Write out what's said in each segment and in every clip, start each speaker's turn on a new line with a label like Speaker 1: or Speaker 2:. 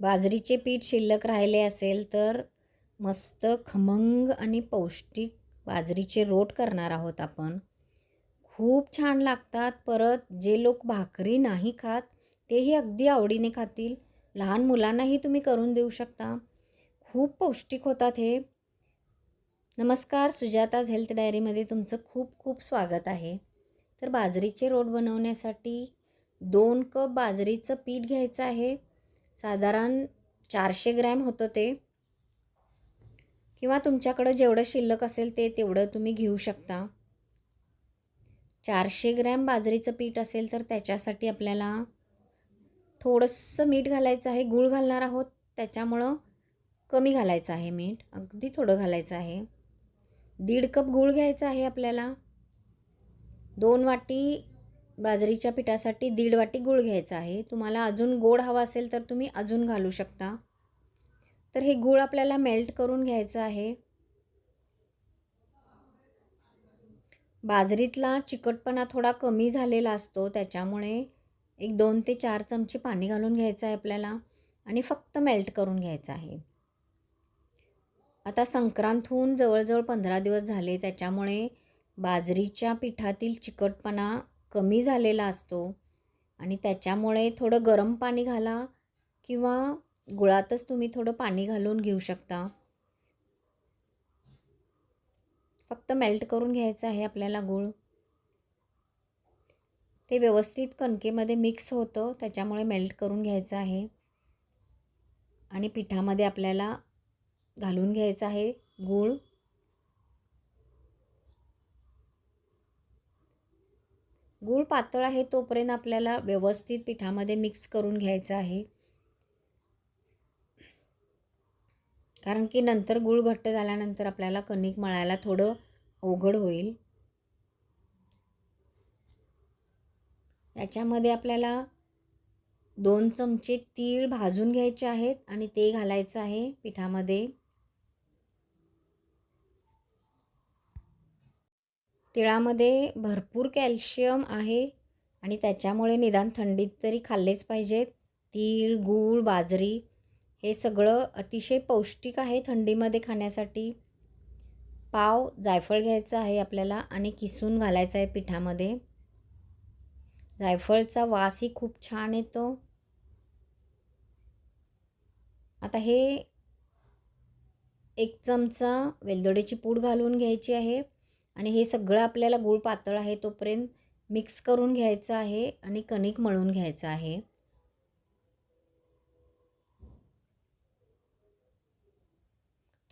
Speaker 1: बाजरीचे पीठ शिल्लक राहिले असेल तर मस्त खमंग आणि पौष्टिक बाजरीचे रोट करणार आहोत आपण. खूप छान लागतात. परत जे लोक भाकरी नाही खात तेही अगदी आवडीने खातील. लहान मुलांनाही तुम्ही करून देऊ शकता. खूप पौष्टिक होतात हे. नमस्कार सुजाताज हेल्थ डायरीमध्ये तुमचं खूप खूप स्वागत आहे. तर बाजरीचे रोट बनवण्यासाठी दोन कप बाजरीचं पीठ घ्यायचं आहे. साधारण चारशे ग्रॅम होतं ते. किंवा तुमच्याकडं जेवढं शिल्लक असेल ते तेवढं तुम्ही घेऊ शकता. चारशे ग्रॅम बाजरीचं पीठ असेल तर त्याच्यासाठी आपल्याला थोडंसं मीठ घालायचं आहे. गूळ घालणार आहोत. त्याच्यामुळं कमी घालायचं आहे मीठ. अगदी थोडं घालायचं आहे. दीड कप गूळ घ्यायचा आहे आपल्याला. दोन वाटी बाजरीच्या पिठासाठी दीड वाटी गूळ घ्यायचा आहे. तुम्हाला अजून गोड हवा असेल तर तुम्ही अजून घालू शकता. तर हे गूळ आपल्याला मेल्ट करून घ्यायचं आहे. बाजरीतला चिकटपणा थोडा कमी झालेला असतो त्याच्यामुळे एक दोन ते चार चमचे पाणी घालून घ्यायचं आहे आपल्याला आणि फक्त मेल्ट करून घ्यायचं आहे. आता संक्रांत होऊन जवळजवळ पंधरा दिवस झाले त्याच्यामुळे बाजरीच्या पिठातील चिकटपणा कमी झालेला असतो आणि त्याच्यामुळे थोडं गरम पाणी घाला किंवा गुळातच तुम्ही थोडं पाणी घालून घेऊ शकता. फक्त मेल्ट करून घ्यायचं आहे आपल्याला गूळ. ते व्यवस्थित कणकेमध्ये मिक्स होतं त्याच्यामुळे मेल्ट करून घ्यायचं आहे. आणि पिठामध्ये आपल्याला घालून घ्यायचं आहे गूळ. गूळ पातळ आहे तोपर्यंत आपल्याला व्यवस्थित पिठामध्ये मिक्स करून घ्यायचं आहे. कारण की नंतर गूळ घट्ट झाल्यानंतर आपल्याला कणिक मळायला थोडं अवघड होईल. याच्यामध्ये आपल्याला दोन चमचे तीळ भाजून घ्यायचे आहेत आणि ते घालायचं आहे पिठामध्ये. तिळामध्ये भरपूर कॅल्शियम आहे आणि त्याच्यामुळे निदान थंडीत तरी खाल्लेच पाहिजेत. तीळ गूळ बाजरी हे सगळं अतिशय पौष्टिक आहे थंडीमध्ये खाण्यासाठी. पाव जायफळ घ्यायचं आहे आपल्याला आणि किसून घालायचं आहे पिठामध्ये. जायफळचा वासही खूप छान येतो. आता हे एक चमचा वेलदोड्याची पूड घालून घ्यायची आहे. आणि हे सगळं आपल्याला गूळ पातळ आहे तोपर्यंत मिक्स करून घ्यायचं आहे आणि कणिक मळून घ्यायचं आहे.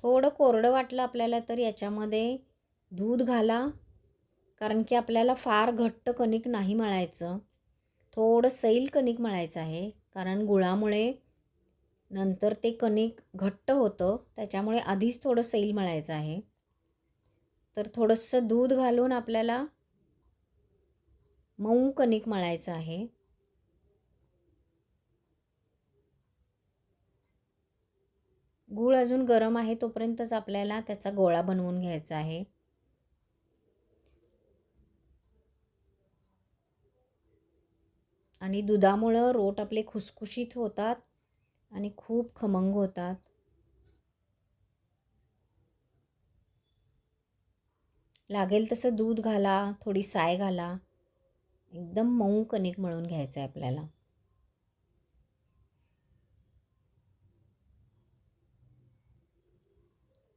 Speaker 1: थोडं कोरडं वाटलं आपल्याला तर याच्यामध्ये दूध घाला कारण की आपल्याला फार घट्ट कणिक नाही मळायचं. थोडं सैल कणिक मळायचं आहे कारण गुळामुळे नंतर ते कणिक घट्ट होतं त्याच्यामुळे आधीच थोडं सैल मळायचं आहे. तर थोडंसं दूध घालून आपल्याला मऊ कणिक मळायचं आहे. गूळ अजून गरम आहे तोपर्यंतच आपल्याला त्याचा गोळा बनवून घ्यायचा आहे. आणि दुधामुळं रोट आपले खुसखुशीत होतात आणि खूप खमंग होतात. लागेल तसं दूध घाला थोडी साय घाला. एकदम मऊ कणिक मळून घ्यायचं आहे आपल्याला.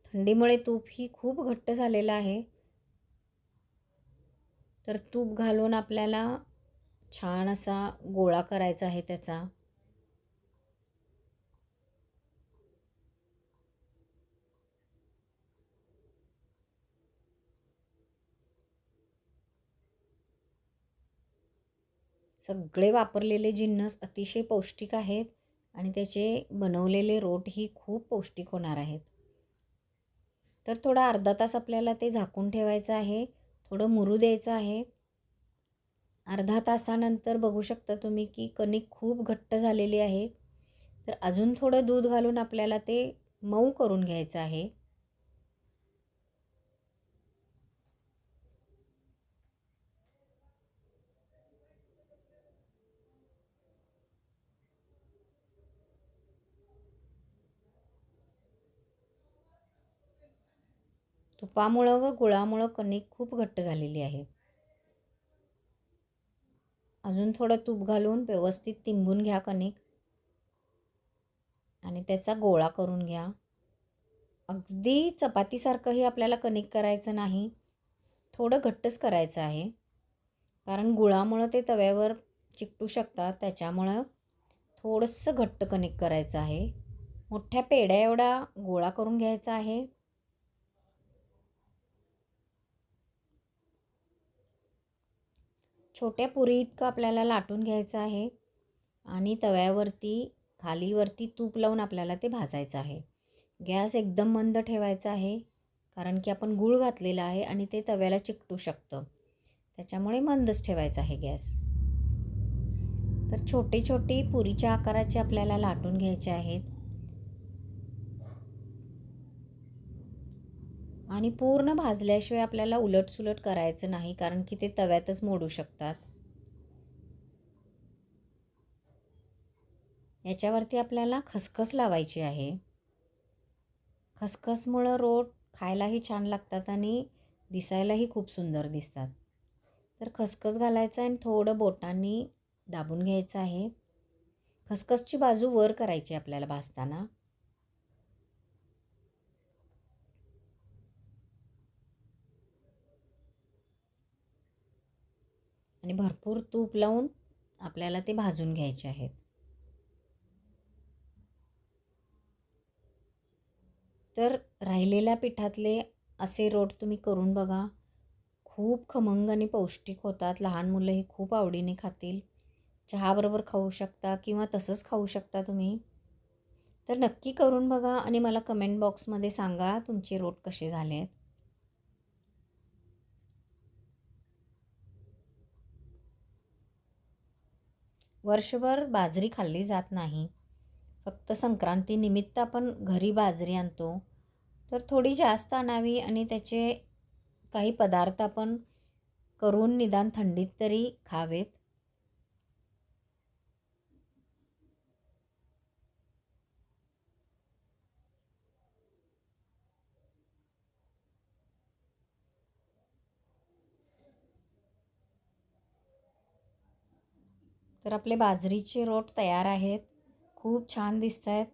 Speaker 1: थंडीमुळे तूप ही खूप घट्ट झालेलं आहे. तर तूप घालून आपल्याला छान असा गोळा करायचा आहे त्याचा. सगळे वापरलेले जिन्नस अतिशय पौष्टिक आहेत आणि त्याचे बनवलेले रोटही खूप पौष्टिक होणार आहेत. तर थोडा अर्धा तास आपल्याला ते झाकून ठेवायचं आहे. थोडं मुरू द्यायचं आहे. अर्धा तासानंतर बघू शकता तुम्ही की कणिक खूप घट्ट झालेली आहे. तर अजून थोडं दूध घालून आपल्याला ते मऊ करून घ्यायचं आहे. तुपामुळं व गुळामुळं कणिक खूप घट्ट झालेली आहे. अजून थोडं तूप घालून व्यवस्थित तिंबून घ्या कणिक. आणि त्याचा गोळा करून घ्या. अगदी चपातीसारखंही आपल्याला कणिक करायचं नाही. थोडं घट्टच करायचं आहे. कारण गुळामुळं ते तव्यावर चिकटू शकतात. त्याच्यामुळं थोडंसं घट्ट कणिक करायचं आहे. मोठ्या पेड्या एवढा गोळा करून घ्यायचा आहे. छोट्या पुरी इतकं आपल्याला लाटून घ्यायचं आहे आणि तव्यावरती खालीवरती तूप लावून आपल्याला ते भाजायचं आहे. गॅस एकदम मंद ठेवायचा आहे कारण की आपण गूळ घातलेला आहे आणि ते तव्याला चिकटू शकतं. त्याच्यामुळे मंदच ठेवायचा आहे गॅस. तर छोटे छोटे पुरीच्या आकाराचे आपल्याला लाटून घ्यायचे आहेत. आणि पूर्ण भाजल्याशिवाय आपल्याला उलटसुलट करायचं नाही कारण की ते तव्यातच मोडू शकतात. याच्यावरती आपल्याला खसखस लावायची आहे. खसखसमुळं रोट खायलाही छान लागतात आणि दिसायलाही खूप सुंदर दिसतात. तर खसखस घालायचं आणि थोडं बोटांनी दाबून घ्यायचं आहे. खसखसची बाजू वर करायची आपल्याला भाजताना आणि भरपूर तूप लावून आपल्याला ते भाजून घ्यायचे आहेत. तर राहिलेल्या पिठातले असे रोट तुम्ही करून बघा. खूप खमंग आणि पौष्टिक होतात. लहान मुलंही खूप आवडीने खातील. चहाबरोबर खाऊ शकता किंवा तसंच खाऊ शकता तुम्ही. तर नक्की करून बघा आणि मला कमेंट बॉक्समध्ये सांगा तुमचे रोट कसे झाले आहेत वर्षभर बाजरी खाल्ली जात नाही. फक्त संक्रांतीनिमित्त आपण घरी बाजरी आणतो. तर थोडी जास्त आणावी आणि त्याचे काही पदार्थ आपण करून निदान थंडीत तरी खावेत. तर आपले बाजरीचे रोट तयार आहेत. खूप छान दिसत आहेत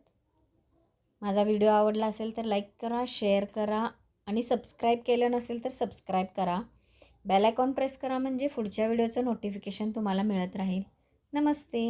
Speaker 1: माझा व्हिडिओ आवडला असेल तर लाईक करा शेअर करा आणि सबस्क्राईब केलं नसेल तर सबस्क्राईब करा. बेल आयकॉन प्रेस करा म्हणजे पुढच्या व्हिडिओचं नोटिफिकेशन तुम्हाला मिळत राहील. नमस्ते.